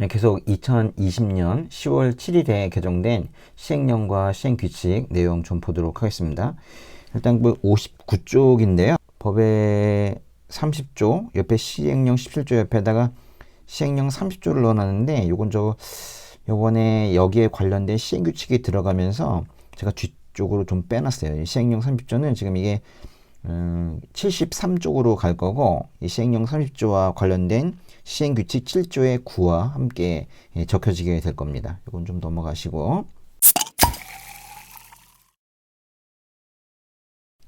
예, 계속 2020년 10월 7일에 개정된 시행령과 시행 규칙 내용 좀 보도록 하겠습니다. 일단 뭐 59쪽인데요. 법의 30조 옆에 시행령 17조 옆에다가 시행령 30조를 넣어놨는데 요건 저 요번에 여기에 관련된 시행 규칙이 들어가면서 제가 뒤쪽으로 좀 빼놨어요. 이 시행령 30조는 지금 이게 음, 73쪽으로 갈 거고 이 시행령 30조와 관련된 시행규칙 7조의 9와 함께 예, 적혀지게 될 겁니다. 이건 좀 넘어가시고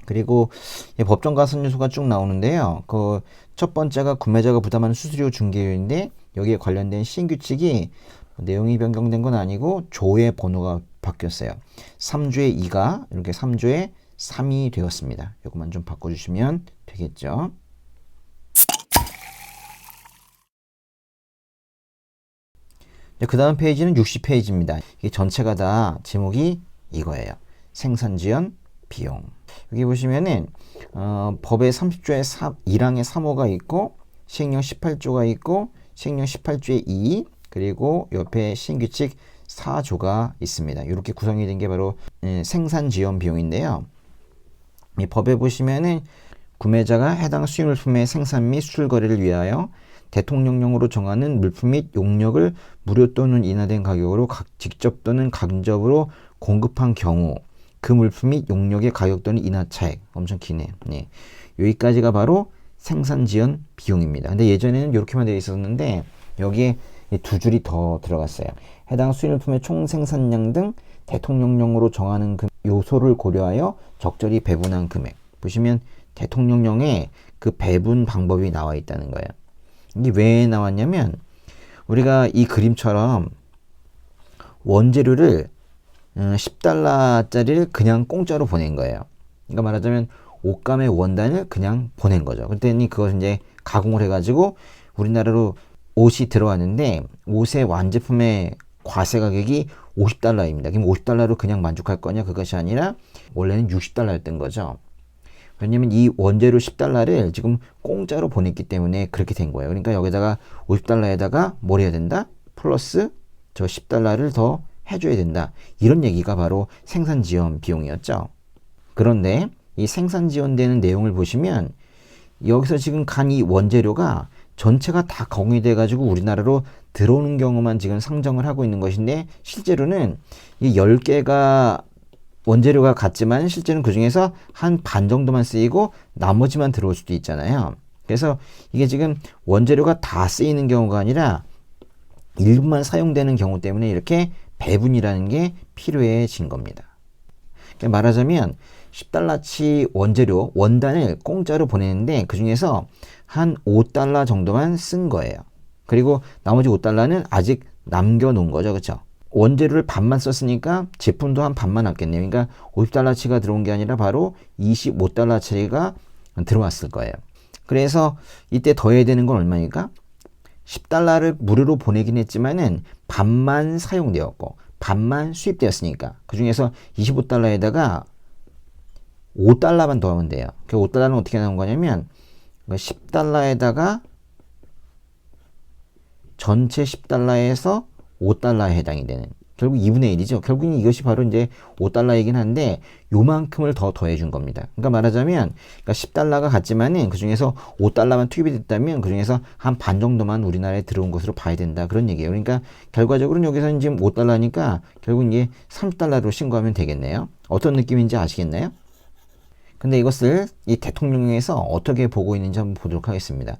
그리고 예, 법정 가산요소가 쭉 나오는데요. 그 첫 번째가 구매자가 부담하는 수수료 중개료인데 여기에 관련된 시행규칙이 내용이 변경된 건 아니고 조의 번호가 바뀌었어요. 3조의 2가 이렇게 3조의 3이 되었습니다. 이것만 좀 바꿔주시면 되겠죠. 그 다음 페이지는 60페이지입니다. 이게 전체가 다 제목이 이거예요. 생산 지연 비용. 여기 보시면은 어, 법의 30조에 3, 1항에 3호가 있고 시행령 18조가 있고 시행령 18조에 2 그리고 옆에 신규칙 4조가 있습니다. 이렇게 구성이 된 게 바로 예, 생산지연 비용인데요. 이 법에 보시면은 구매자가 해당 수입 물품의 생산 및 수출 거래를 위하여 대통령령으로 정하는 물품 및 용역을 무료 또는 인하된 가격으로 각, 직접 또는 간접으로 공급한 경우 그 물품 및 용역의 가격 또는 인하 차액 엄청 기네. 네. 여기까지가 바로 생산 지연 비용입니다. 근데 예전에는 이렇게만 되어 있었는데 여기에 두 줄이 더 들어갔어요. 해당 수입물품의 총 생산량 등 대통령령으로 정하는 금, 요소를 고려하여 적절히 배분한 금액. 보시면 대통령령에 그 배분 방법이 나와 있다는 거예요. 이게 왜 나왔냐면 우리가 이 그림처럼 원재료를 10달러짜리를 그냥 공짜로 보낸 거예요. 그러니까 말하자면 옷감의 원단을 그냥 보낸 거죠. 그랬더니 그것을 이제 가공을 해가지고 우리나라로 옷이 들어왔는데 옷의 완제품의 과세 가격이 50달러입니다. 그럼 50달러로 그냥 만족할 거냐? 그것이 아니라 원래는 60달러였던 거죠. 왜냐면 이 원재료 10달러를 지금 공짜로 보냈기 때문에 그렇게 된 거예요. 그러니까 여기다가 50달러에다가 뭘 해야 된다? 플러스 저 10달러를 더 해줘야 된다. 이런 얘기가 바로 생산 지원 비용이었죠. 그런데 이 생산 지원되는 내용을 보시면 여기서 지금 간 이 원재료가 전체가 다 공유돼 가지고 우리나라로 들어오는 경우만 지금 상정을 하고 있는 것인데 실제로는 이 10개가 원재료가 같지만 실제는 그 중에서 한 반 정도만 쓰이고 나머지만 들어올 수도 있잖아요. 그래서 이게 지금 원재료가 다 쓰이는 경우가 아니라 일부만 사용되는 경우 때문에 이렇게 배분이라는 게 필요해진 겁니다. 그러니까 말하자면 10달러치 원재료, 원단을 공짜로 보내는데 그 중에서 한 5달러 정도만 쓴 거예요. 그리고 나머지 5달러는 아직 남겨놓은 거죠. 그쵸? 원재료를 반만 썼으니까 제품도 한 반만 남겠네요. 그러니까 50달러치가 들어온 게 아니라 바로 25달러치가 들어왔을 거예요. 그래서 이때 더해야 되는 건 얼마니까? 10달러를 무료로 보내긴 했지만은 반만 사용되었고 반만 수입되었으니까 그 중에서 25달러에다가 5달러만 더하면 돼요. 그 5달러는 어떻게 나온 거냐면 10달러에다가 전체 10달러에서 5달러에 해당이 되는 결국 2분의 1이죠. 결국은 이것이 바로 이제 5달러이긴 한데 요만큼을 더 더해 준 겁니다. 그러니까 말하자면 그러니까 10달러가 같지만은 그 중에서 5달러만 투입이 됐다면 그 중에서 한 반 정도만 우리나라에 들어온 것으로 봐야 된다. 그런 얘기예요. 그러니까 결과적으로는 여기서는 지금 5달러니까 결국 이게 30달러로 신고하면 되겠네요. 어떤 느낌인지 아시겠나요? 근데 이것을 이 대통령령에서 어떻게 보고 있는지 한번 보도록 하겠습니다.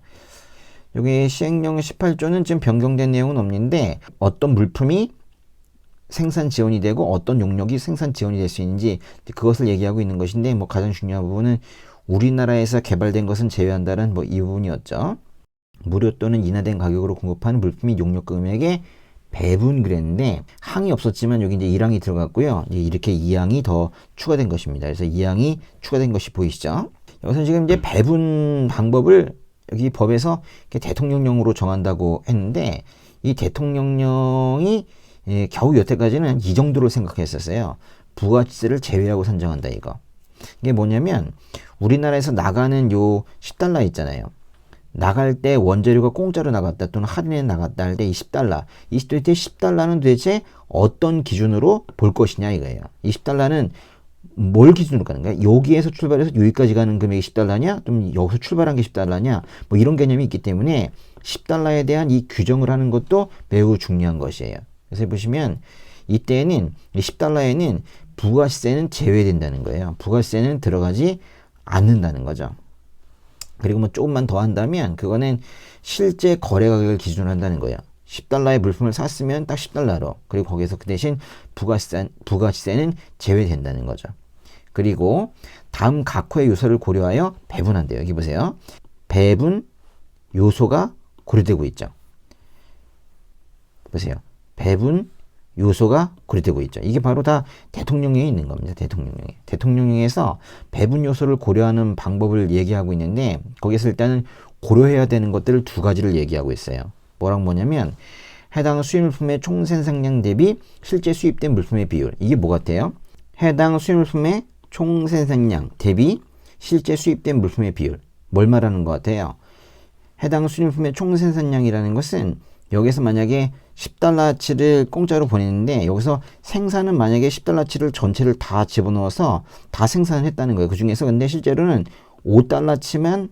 여기 시행령 18조는 지금 변경된 내용은 없는데 어떤 물품이 생산 지원이 되고 어떤 용역이 생산 지원이 될 수 있는지 그것을 얘기하고 있는 것인데 뭐 가장 중요한 부분은 우리나라에서 개발된 것은 제외한다는 뭐 이 부분이었죠. 무료 또는 인하된 가격으로 공급하는 물품이 용역 금액의 배분 그랬는데 항이 없었지만 여기 이제 1항이 들어갔고요. 이제 이렇게 2항이 더 추가된 것입니다. 그래서 2항이 추가된 것이 보이시죠? 여기서 지금 이제 배분 방법을 여기 법에서 대통령령으로 정한다고 했는데 이 대통령령이 예, 겨우 여태까지는 이 정도로 생각했었어요. 부가치세를 제외하고 산정한다 이거. 이게 뭐냐면 우리나라에서 나가는 요 10달러 있잖아요. 나갈 때 원재료가 공짜로 나갔다 또는 할인에 나갔다 할때이 10달러. 이 10달러는 도대체 어떤 기준으로 볼 것이냐 이거예요. 이 10달러는 뭘 기준으로 가는가? 여기에서 출발해서 여기까지 가는 금액이 10달러냐? 또는 여기서 출발한 게 10달러냐? 뭐 이런 개념이 있기 때문에 10달러에 대한 이 규정을 하는 것도 매우 중요한 것이에요. 그래서 보시면 이때는 이 10달러에는 부가세는 제외된다는 거예요. 부가세는 들어가지 않는다는 거죠. 그리고 뭐 조금만 더 한다면 그거는 실제 거래 가격을 기준으로 한다는 거예요. 10달러의 물품을 샀으면 딱 10달러로. 그리고 거기서 그 대신 부가세, 부가세는 제외된다는 거죠. 그리고 다음 각호의 요소를 고려하여 배분한대요. 여기 보세요. 배분 요소가 고려되고 있죠. 보세요. 배분 요소가 고려되고 있죠. 이게 바로 다 대통령령에 있는 겁니다. 대통령령에. 대통령령에서 배분 요소를 고려하는 방법을 얘기하고 있는데 거기서 일단은 고려해야 되는 것들을 두 가지를 얘기하고 있어요. 뭐랑 뭐냐면 해당 수입 물품의 총 생산량 대비 실제 수입된 물품의 비율. 이게 뭐 같아요? 해당 수입 물품의 총 생산량 대비 실제 수입된 물품의 비율. 뭘 말하는 것 같아요? 해당 수입 물품의 총 생산량이라는 것은 여기서 만약에 10달러치를 공짜로 보냈는데 여기서 생산은 만약에 10달러치를 전체를 다 집어넣어서 다 생산을 했다는 거예요. 그 중에서 근데 실제로는 5달러치만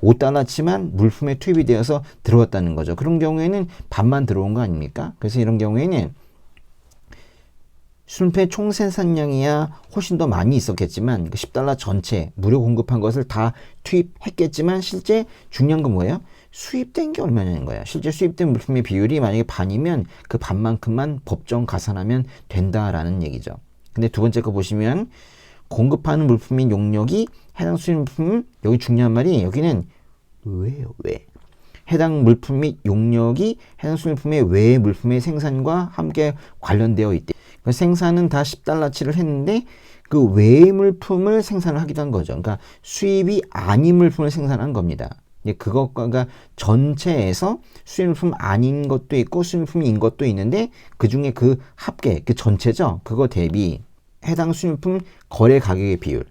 5달러치만 물품에 투입이 되어서 들어왔다는 거죠. 그런 경우에는 반만 들어온 거 아닙니까? 그래서 이런 경우에는 순패 총 생산량이야 훨씬 더 많이 있었겠지만 그 10달러 전체 무료 공급한 것을 다 투입했겠지만 실제 중요한 건 뭐예요? 수입된 게 얼마냐는 거야. 실제 수입된 물품의 비율이 만약에 반이면 그 반만큼만 법정 가산하면 된다라는 얘기죠. 근데 두 번째 거 보시면 공급하는 물품인 용역이 해당 수입 물품 여기 중요한 말이 여기는 왜요 왜? 해당 물품 및 용역이 해당 수입품의 외의 물품의 생산과 함께 관련되어 있대. 그 생산은 다 10달러치를 했는데 그 외의 물품을 생산을 하기도 한 거죠. 그러니까 수입이 아닌 물품을 생산한 겁니다. 그것과 그러니까 전체에서 수입품 아닌 것도 있고 수입품인 것도 있는데 그 중에 그 합계 그 전체죠. 그거 대비 해당 수입품 거래 가격의 비율.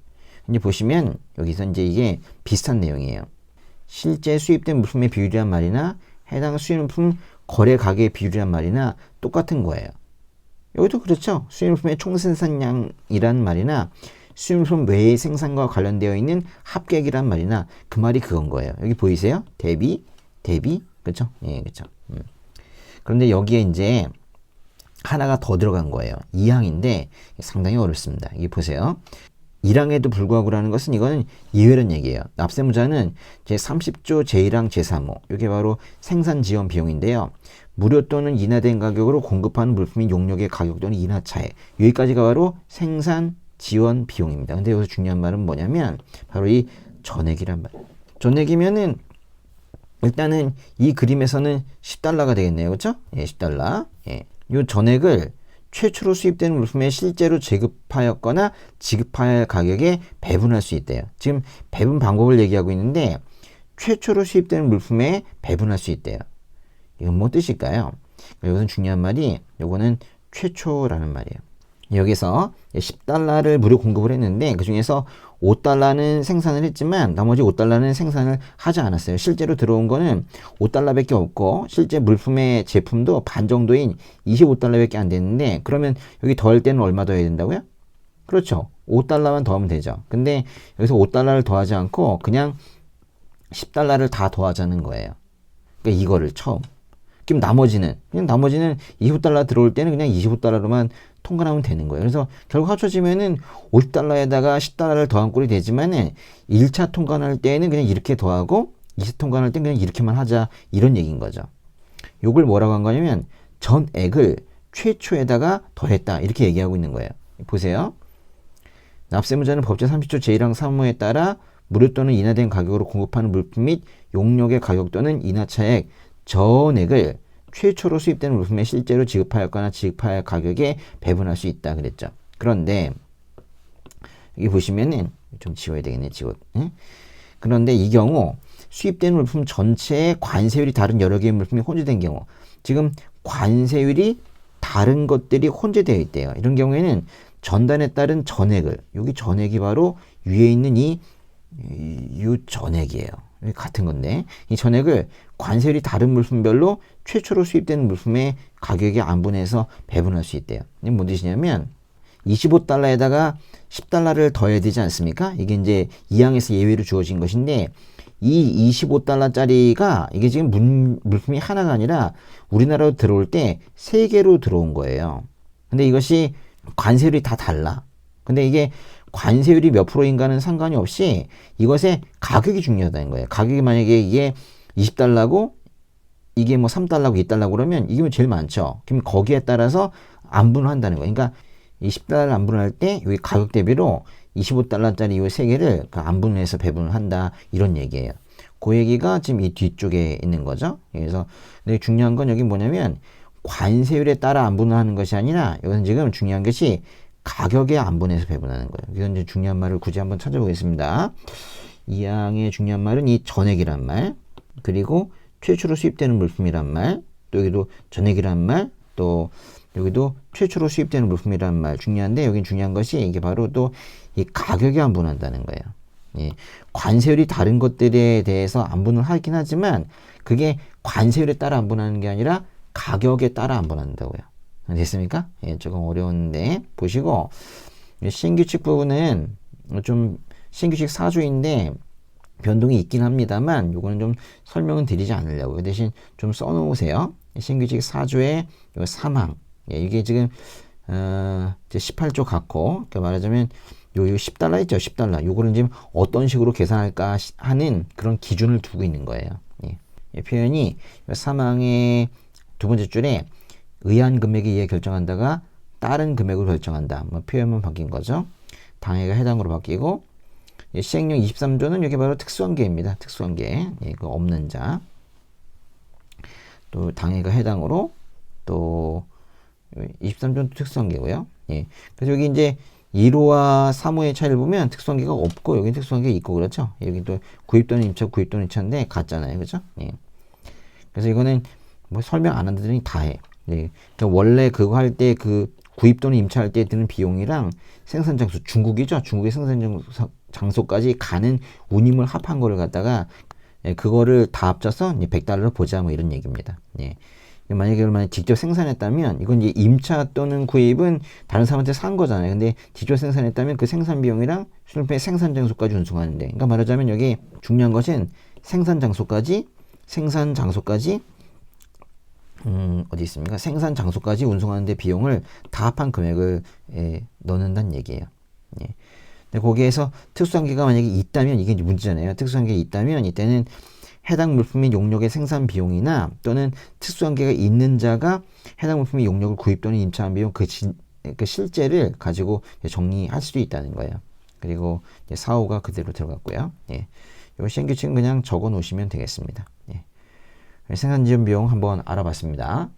이제 보시면 여기서 이제 이게 비슷한 내용이에요. 실제 수입된 물품의 비율이란 말이나 해당 수입품 거래 가격의 비율이란 말이나 똑같은 거예요. 여기도 그렇죠. 수입품의 총생산량이란 말이나 수입품 외의 생산과 관련되어 있는 합격이란 말이나 그 말이 그건 거예요. 여기 보이세요? 대비, 대비, 그렇죠? 예, 그렇죠. 음. 그런데 여기에 이제 하나가 더 들어간 거예요. 2항인데 상당히 어렵습니다. 이게 보세요. 1항에도 불구하고라는 것은 이거는 예외란 얘기예요. 납세무자는 제30조 제1항 제3호 이게 바로 생산 지원 비용인데요. 무료 또는 인하된 가격으로 공급하는 물품인 용역의 가격 또는 인하 차액 여기까지가 바로 생산 지원 비용입니다. 근데 여기서 중요한 말은 뭐냐면 바로 이 전액이란 말. 전액이면은 일단은 이 그림에서는 10달러가 되겠네요. 그렇죠? 예, 10달러. 예. 요 전액을 최초로 수입되는 물품에 실제로 지급하였거나 지급할 가격에 배분할 수 있대요. 지금 배분 방법을 얘기하고 있는데 최초로 수입되는 물품에 배분할 수 있대요. 이건 뭐 뜻일까요? 여기서 중요한 말이 요거는 최초라는 말이에요. 여기서 10달러를 무료 공급을 했는데 그 중에서 5달러는 생산을 했지만 나머지 5달러는 생산을 하지 않았어요. 실제로 들어온 거는 5달러밖에 없고 실제 물품의 제품도 반 정도인 25달러밖에 안 됐는데 그러면 여기 더할 때는 얼마 더해야 된다고요? 그렇죠. 5달러만 더하면 되죠. 근데 여기서 5달러를 더하지 않고 그냥 10달러를 다 더하자는 거예요. 그러니까 이거를 처음. 그럼 나머지는 그냥 나머지는 25달러 들어올 때는 그냥 25달러로만 통과하면 되는 거예요. 그래서 결국 합쳐지면은 50달러에다가 10달러를 더한 꼴이 되지만은 1차 통관할 때는 그냥 이렇게 더하고 2차 통관할 때는 그냥 이렇게만 하자 이런 얘기인 거죠. 요걸 뭐라고 한 거냐면 전액을 최초에다가 더했다 이렇게 얘기하고 있는 거예요. 보세요. 납세무자는 법제 30조 제1항 3호에 따라 무료 또는 인하된 가격으로 공급하는 물품 및 용역의 가격 또는 인하 차액 전액을 최초로 수입된 물품에 실제로 지급하였거나 지급할 가격에 배분할 수 있다 그랬죠. 그런데 여기 보시면은 좀 지워야 되겠네 지워. 응? 그런데 이 경우 수입된 물품 전체의 관세율이 다른 여러 개의 물품이 혼재된 경우 지금 관세율이 다른 것들이 혼재되어 있대요. 이런 경우에는 전단에 따른 전액을 여기 전액이 바로 위에 있는 이, 이 전액이에요. 같은 건데 이 전액을 관세율이 다른 물품별로 최초로 수입되는 물품의 가격에 안분해서 배분할 수 있대요. 이게 뭔 뜻이냐면 25달러에다가 10달러를 더해야 되지 않습니까? 이게 이제 2항에서 예외로 주어진 것인데 이 25달러짜리가 이게 지금 문, 물품이 하나가 아니라 우리나라로 들어올 때 세 개로 들어온 거예요. 근데 이것이 관세율이 다 달라. 근데 이게 관세율이 몇 프로인가는 상관이 없이 이것의 가격이 중요하다는 거예요. 가격이 만약에 이게 20달러고 이게 뭐 3달러고 2달러고 그러면 이게 제일 많죠. 그럼 거기에 따라서 안분을 한다는 거예요. 그러니까 이 10달러 안분을 할 때 여기 가격 대비로 25달러짜리 이 세 개를 그 안분을 해서 배분을 한다 이런 얘기예요. 그 얘기가 지금 이 뒤쪽에 있는 거죠. 그래서 근데 중요한 건 여기 뭐냐면 관세율에 따라 안분을 하는 것이 아니라 이것은 지금 중요한 것이 가격에 안분해서 배분하는 거예요. 이건 이제 중요한 말을 굳이 한번 찾아보겠습니다. 이 양의 중요한 말은 이 전액이란 말, 그리고 최초로 수입되는 물품이란 말, 또 여기도 전액이란 말, 또 여기도 최초로 수입되는 물품이란 말 중요한데 여기 중요한 것이 이게 바로 또 이 가격에 안분한다는 거예요. 예, 관세율이 다른 것들에 대해서 안분을 하긴 하지만 그게 관세율에 따라 안분하는 게 아니라 가격에 따라 안분한다고요. 됐습니까? 예, 조금 어려운데 보시고 신규칙 부분은 좀 신규칙 사조인데 변동이 있긴 합니다만 요거는 좀 설명은 드리지 않으려고요. 대신 좀 써놓으세요. 신규칙 사조의 요 3항 예, 이게 지금 어, 이제 18조 갖고 그러니까 말하자면 요, 요 10달러 있죠? 10달러. 요거는 지금 어떤 식으로 계산할까 하는 그런 기준을 두고 있는 거예요. 예. 이 표현이 사망의 두 번째 줄에 의한 금액에 의해 결정한다가 다른 금액으로 결정한다. 뭐 표현만 바뀐 거죠. 당해가 해당으로 바뀌고 예, 시행령 23조는 여기 바로 특수한계입니다. 특수한계. 예, 그 없는 자. 또 당해가 해당으로 또 23조는 특수한계고요. 예. 그래서 여기 이제 1호와 3호의 차이를 보면 특수한계가 없고 여기 특수한계 있고 그렇죠. 여기 또 구입 또는 임차, 구입 또는 임차인데 같잖아요. 그죠? 예. 그래서 이거는 뭐 설명 안 한다더니 다 해. 예. 그러니까 원래 그거 할 때 그 구입 또는 임차할 때 드는 비용이랑 생산 장소 중국이죠. 중국의 생산 장소, 장소까지 가는 운임을 합한 거를 갖다가 예, 그거를 다 합쳐서 이제 100달러를 보자 뭐 이런 얘기입니다. 예. 만약에 만약 직접 생산했다면 이건 이제 임차 또는 구입은 다른 사람한테 산 거잖아요. 근데 직접 생산했다면 그 생산 비용이랑 실패 생산 장소까지 운송하는데, 그러니까 말하자면 여기 중요한 것은 생산 장소까지 생산 장소까지 음, 어디 있습니까? 생산 장소까지 운송하는데 비용을 다 합한 금액을 예, 넣는다는 얘기예요. 예. 근데 거기에서 특수한계가 만약에 있다면 이게 문제잖아요. 특수한계가 있다면 이때는 해당 물품의 용역의 생산 비용이나 또는 특수한계가 있는 자가 해당 물품의 용역을 구입 또는 임차한 비용 그, 진, 그 실제를 가지고 정리할 수도 있다는 거예요. 그리고 사호가 그대로 들어갔고요. 예. 요 신규칙은 그냥 적어 놓으시면 되겠습니다. 예. 생산 지원 비용 한번 알아봤습니다.